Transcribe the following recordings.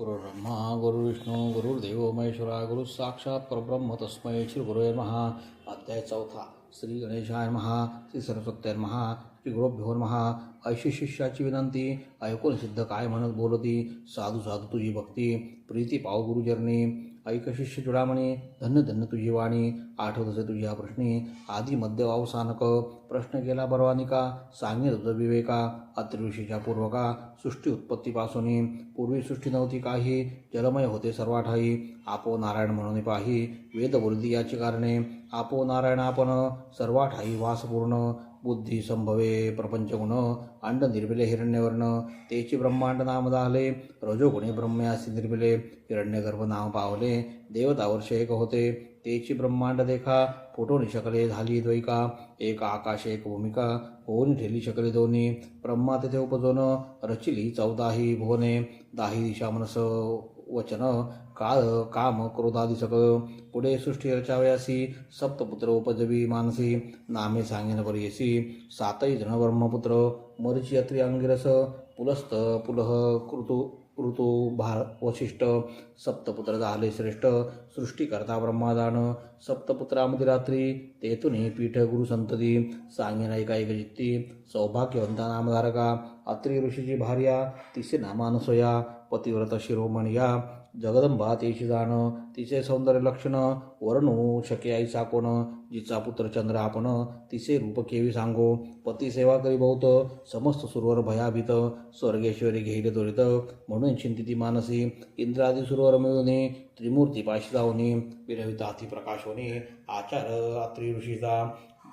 गुरुर्ब्रह्मा गुरुविष्णू गुरुर्देव महेश्वरा गुरु साक्षात परब्रह्म तस्मै श्री गुरुवे महा अध्याय चौथा. श्री गणेशाय महा श्री सरस्वत्याय महा श्री गुरुभ्यो महा ऐशी शिष्याची विनंती ऐकून सिद्ध काय म्हणत बोलती? साधू साधू तुझी भक्ती प्रीती पाव गुरुचरणी. ऐक शिष्य चुडामणी धन्य धन्य तुझी वाणी आठवत असे तुझ्या प्रश्नी आधी मध्य अवसानक प्रश्न केला बरवानिका सांगे तुझ विवेका अत्रिऋषीच्या पूर्वका सृष्टी उत्पत्तीपासून पूर्वी सृष्टी नव्हती काही जलमय होते सर्वाठाई आपो नारायण म्हणून पाही. वेदवृद्धी याची कारणे आपो नारायण आपण सर्वाठाई वासपूर्ण बुद्धी संभवे प्रपंचगुण अंड निर्मिले हिरण्यवर्ण तेची ब्रह्मांड नाम झाले रजोगुणे ब्रह्म्यासी निर्मिले हिरण्यगर्भ नाम पावले देवतावर्ष एक होते तेची ब्रह्मांड देखा फुटून शकले झाली द्वैका एक आकाश एक भूमिका होऊन ठेली शकले दोन्ही ब्रह्मा तेथे उपजोन रचिली चौदाही भुवने दाही दिशा मनस वचन काळ काम क्रोधादी सगळ पुढे सृष्टी रचावयासी सप्तपुत्र उपजवी मानसी नामे सांगेन पर्यसी सातही जण ब्रह्मपुत्र मरिची अत्री अंगिरस पुलस्त पुलह कृतु ऋतू भार वशिष्ठ सप्तपुत्र झाले श्रेष्ठ सृष्टीकर्ता ब्रह्मादान सप्तपुत्रामध्ये रात्री तेथून पीठ गुरुसंतती सांगेन ऐका एक जित्ती सौभाग्यवंता नामधारका अत्री ऋषीची भार्या तिचे नामानुसया पतिव्रत शिरोमणिया। जगदंबा तेची जाण तिचे सौंदर्य लक्षण वर्णू शके आईचा कोण जिचा पुत्र चंद्र आपण तिचे रूप केवी सांगो। पती सेवा करी बहुत समस्त सुरवर भयाभीत स्वर्गेश्वरी घेईल त्वरित म्हणून चिंतिती मानसी इंद्रादी सुरवर मिळवणे त्रिमूर्ती पाशी जाऊनी विरविता अति प्रकाश होणे आचार अत्री ऋषीचा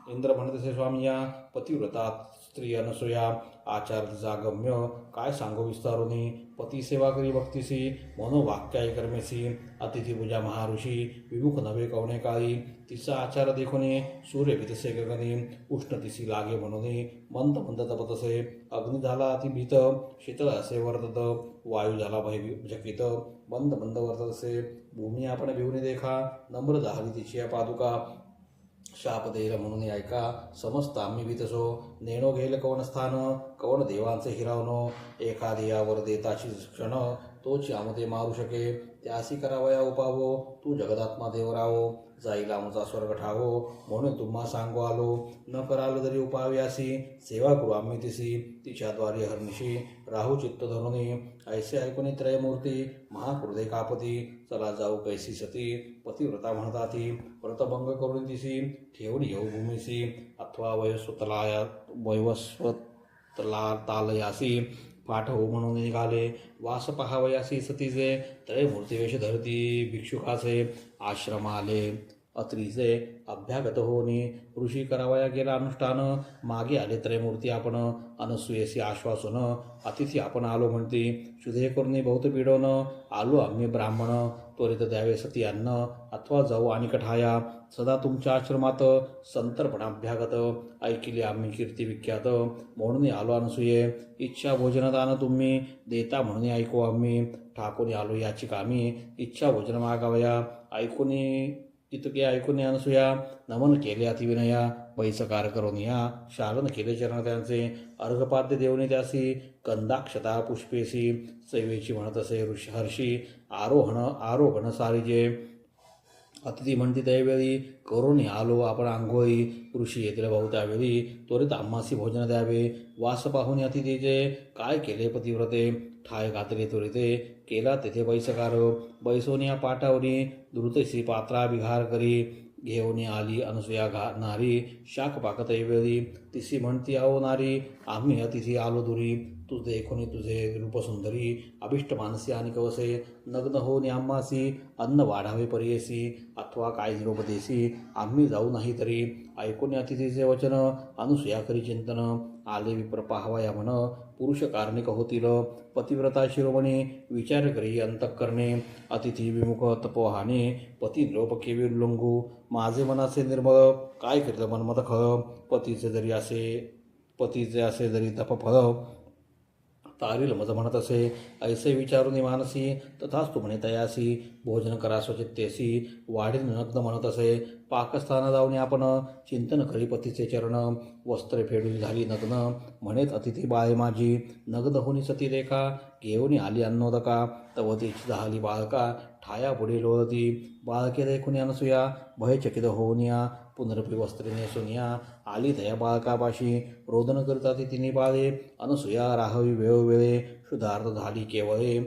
इंद्र म्हणतसे स्वामी या पतिव्रता स्त्री अनसुया आचार तिचा गम्य काय सांगू विस्तारुनी? पती सेवा करी भक्तीसी मनोवाक्याय कर्मेसी अतिथी पूजा महाऋषी विमुख नवे कवणे काळी. तिचा आचार देखुने सूर्य भितसे गगनी उष्ण तिसी लागे म्हणून मंद मंद तपतसे अग्नी झाला अति भीत शीतळ असे वर्तत वायू झाला भय झकित मंद मंद वर्तत असे भूमी आपण भिवणे देखा नम्र झाली तिची या पादुका शाप देईल म्हणून ऐका. समस्त आम्ही भीतसो नेणो घेईल कवन स्थान कवन देवांचे हिरावनो एखादी यावर देताची क्षण तोच यामध्ये मारू शके. त्यासी करावया उपावो तू जगदात्मा देव राहो जाईल आमचा स्वर्ग ठावो म्हणून तुम्हा सांगू आलो. न करालो तरी उपाव्यासी सेवा करू आम्ही तिसी. तिच्याद्वारे हरनिशी राहू चित्त धरुनी. ऐसे ऐकून त्रयमूर्ती महाकृदय कापती. चला जाऊ कैसी सती पतिव्रता म्हणताती. व्रतभंग करून दिसी ठेवून येऊ भूमिसी अथवा वयस्वतलाया वैवस्वतला तालयासी पाठवू म्हणून निघाले. वास पहावयासी सतीचे तळे मूर्तिवेश धरती भिक्षुकाचे आश्रम आले. अत्रीचे अभ्यागत होणे ऋषी करावया गेला अनुष्ठान मागे आले त्रयमूर्ती आपण अनसुयेसी आश्वासन अतिथी आपण आलो म्हणते शुधे करून बहुत पिडवणं आलो आम्ही ब्राह्मण त्वरित द्यावे सती अन्न अथवा जाऊ आणि कठाया सदा तुमच्या आश्रमात संतर्पण अभ्यागत ऐकिले आम्ही कीर्ती विख्यात म्हणून आलो अनसुये इच्छा भोजनदान तुम्ही देता म्हणून ऐकू आम्ही ठाकून आलो याची कामी इच्छा भोजन मागावया ऐकून इतके ऐकून अनसुया नमन केले अतिविनया पैसकार करून या शालन केले चरण त्यांचे अर्घपाद्य देवने त्यासी कंदाक्षता पुष्पेसी सैवेची म्हणत असे ऋषी हर्षी आरोहण आरोहण सारिजे. अतिथी म्हणती त्यावेळी करून आलो आपण आंघोळी ऋषी येतील बहुत्यावेळी त्वरित आम्हासी भोजन द्यावे वास पाहून अतिथीचे काय केले पतिव्रते ठाय घातले त्वरिते केला. तेथे बैसकार बैसोनी या पाटावरी द्रुतशी पात्रा विहार करी. घेऊन आली अनसुया घा नारी शाक पाकत वेळी. तिसी म्हणती आहो नारी आम्ही अतिथी आलो दुरी. तुझे एकोणी तुझे रूपसुंदरी अभिष्ट मानसी आणि कवसे नग्न होऊन न्यामासी अन्न वाढावे पर्येसी अथवा काय निरोपदेसी आम्ही जाऊ नाही तरी ऐकून अतिथीचे वचन अनुसुया करी चिंतन आले विप्र पाहावया म्हण पुरुष कारणिक होतील पतिव्रता शिरोमणी विचार करी अंतःकरणे अतिथी विमुख तपोहाने पती लोप केवी लुंगू माझे मनाचे निर्मळ काय करील मनमत खळ पतीचे जरी असे पतीचे असे जरी तपफळ तारील मज म्हणत असे ऐसे विचारून मानसी तथाच तू म्हणे तयासी भोजन करा स्वचित्तेसी वाढील नग्न म्हणत असे पाकस्थान जाऊन आपण चिंतन खरीपतीचे चरण वस्त्र फेडून झाली नग्न म्हणेत अतिथी बाळे माझी नग्न होनी सती रेखा घेऊन आली अन्नोदका तवतीची झाली बाळका ठाया पुढे लोळती बाळके देखून अनसुया भयचकित होऊन या पुनरपी वस्त्रे नेसुनिया आली दया बाळकापाशी रोदन करता ती तिने बाळे अनसुया राहवी वेळोवेळे शुद्धार्थ झाली केवळे.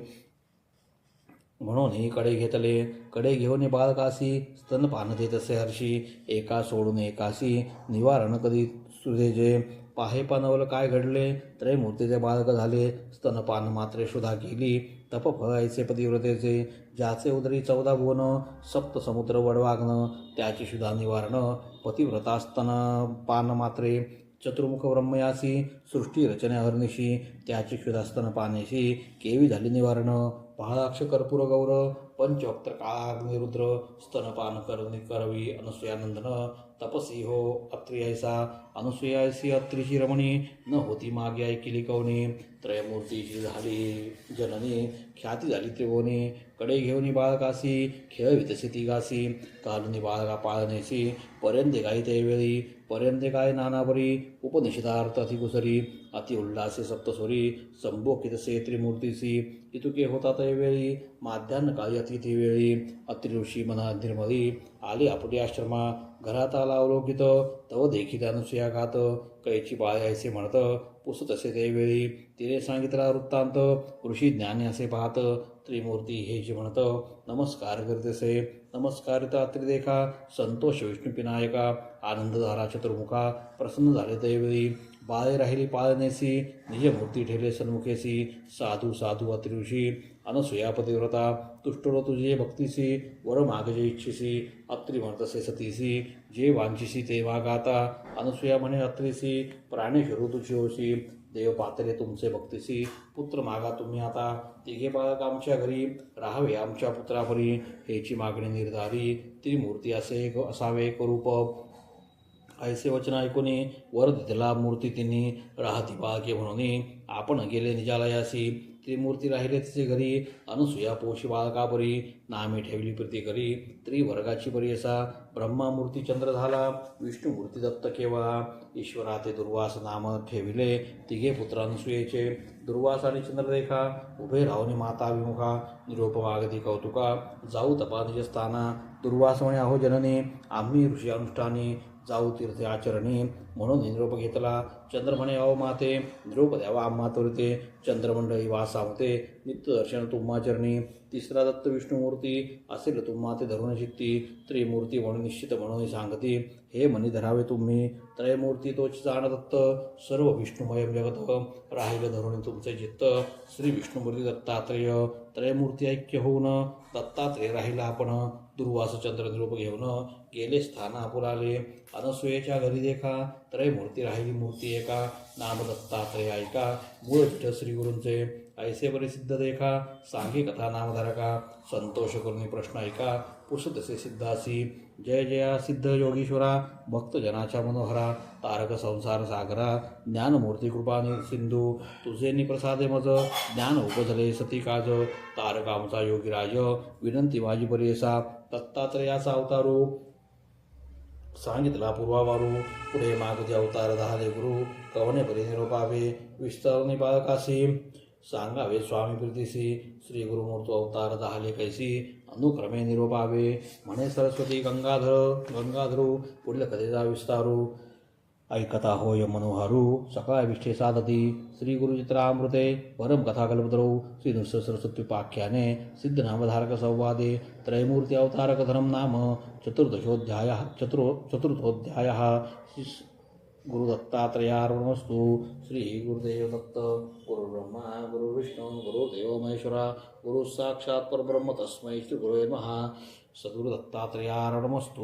म्हणून ही कडे घेतले कडे घेऊन बालकासी स्तनपान देत असे हर्षी एका सोडून एकासी निवारण कधी सुधेजे पाहे पानवल काय घडले? त्रयमूर्तीचे बालक झाले स्तनपान मात्रे शुधा केली तप फळायचे पतिव्रतेचे ज्याचे उदरी चौदा भुवन सप्त समुद्र वडवाग्न त्याची शुधा निवारण पतिव्रता स्तन पान मात्रे चतुर्मुख ब्रह्मयासी सृष्टी रचना त्याची शुधा स्तन केवी झाली निवारण पहाडाक्ष कर्पूर गौर पंचवक्त्र काळाग्निरुद्र स्तनपान करणी करवी अनुसयानंदन तपसी हो अत्रियैसा अनुसयायसी अत्रीची रमणी न होती मागे ऐकिली कवनी त्रयमूर्तीची झाली जननी, ख्याती झाली त्रिभुवनी, कडे घेऊन बाळकासी खेळ वितसी गासी कालुनी बाळगा पाळनेसी, पर्यंते गाई ते वेळी पर्यंते गाय नानापरी, उपनिषदार्थ अतिकुसरी अति उल्हासे सप्तस्वरी संबोकित से त्रिमूर्तीसी, इतुके होता ते वेळी माध्यान्न काळी अतिथी वेळी अत्रिऋषी मना निर्मळी आली आपली आश्रमा घरात आला अवलोकित तव देखील अनुसया घात कैची बाळे ऐसे म्हणत पुसत असे त्यावेळी तिने सांगितला वृत्तांत ऋषी ज्ञानी असे पाहत त्रिमूर्ती हे जे म्हणत नमस्कार करतेसे नमस्कारिता त्रिदेखा संतोष विष्णुपिनायका आनंदधारा चतुर्मुखा प्रसन्न झाले दैवेळी बाळे राहिली पाळनेसी निजमूर्ती ठेले सन्मुखेसी साधू साधू अत्रिऋषी अनसुया पतिव्रता तुष्टरो तुझे भक्तीसी वर मागजे इच्छिसी अत्री म्हणतसे सतीसी जे वांछिसी ते वागाता अनसुया म्हणे अत्रीसी प्राणेश्वरू तुझी होशी देव पात्रे तुमचे भक्तीसी पुत्र मागा तुम्ही आता तिघे बाळक आमच्या घरी राहावे आमच्या पुत्रापरी हेची मागणी निर्धारी त्रिमूर्ती असे एक असावे एक रूप ऐसे वचन ऐकून वर दिला मूर्ती तिने राहती बाळके म्हणून आपण गेले निजालयासी. त्रिमूर्ती राहिले तिचे घरी अनुसुया पोशी बाळकापरी नामे ठेवली प्रीती करी त्रिवर्गाची परी असा ब्रह्मामूर्ती चंद्र झाला विष्णुमूर्ती दत्त केवा. ईश्वरा ते दुर्वास नाम ठेविले तिघे पुत्र अनुसुयेचे. दुर्वास आणि चंद्ररेखा उभे राहुनी माता विमुखा निरोपवागती कौतुका. जाऊ तपा निजस्थाना दुर्वास म्हणे अहो जननी आम्ही ऋषी अनुष्ठानी जाऊ तीर्थ आचरणी म्हणून निरोप घेतला. चंद्र म्हणे अहो माते निरोप द्यावा चंद्रमंडळी वासा नित्यदर्शन तुम्हाचरणी तिसरा दत्त विष्णुमूर्ती असेल तुम्हा ते धरून चित्ती त्रिमूर्ती म्हणून निश्चित म्हणून सांगती. हे मनी धरावे तुम्ही. त्रयमूर्ती तोच जाण दत्त. सर्व विष्णुमय जगत. राहिले धरून तुमचे चित्त. श्री विष्णुमूर्ती दत्तात्रेय. त्रयमूर्ती ऐक्य होऊन दत्तात्रेय राहिला आपण. दुर्वास चंद्र निरूप घेऊन गेले स्थान आपुराले अनसुयेच्या घरी देखा. त्रयमूर्ती राहिली मूर्ती एका नाम दत्तात्रय ऐका मूळ श्रीगुरूंचे ऐसे परिसिद्ध देखा सांगी कथा नामधारका संतोष करुणी प्रश्न ऐका पुसतसे सिद्धासी जय जया सिद्ध योगीश्वरा भक्तजनाच्या मनोहरा तारक संसार सागरा ज्ञानमूर्ती कृपा सिंधू तुझे निप्रसादे मज ज्ञान उपजले सती काज तारक आमचा योगीराज विनंती माझी परियसा दत्तात्रयाचा अवतारू सांगितला पूर्वावारू पुढे मागचे अवतार दहाले गुरु कवने परी निरोपावे विस्तरणी बाळकासी सांगावे स्वामी प्रीतीसी श्री गुरुमूर्त अवतार दहाले कैसी अनुक्रमे निरोपावे म्हणे सरस्वती गंगाधर गंगाधरू पुढील कथेचा विस्तारू ऐकता होय मनोहारू सकाळ विष्ठे साधती श्री गुरुचित्रामृते परम कथा कल्पतरू श्री नृसिंह संवादे त्रयमूर्ती अवतारक नाम चतुर्दशोध्याय चतुर् चतुर्थोध्याय गुरुदत्तात्रयार्पणमस्तु। श्री गुरुदेव गुरुब्रह्मा गुरुविष्णू गुरुदेव महेश्वरा गुरु साक्षात् परब्रह्म तस्मै श्री गुरुवे महा सद्गुरुदत्तात्रयार्पणमस्तु।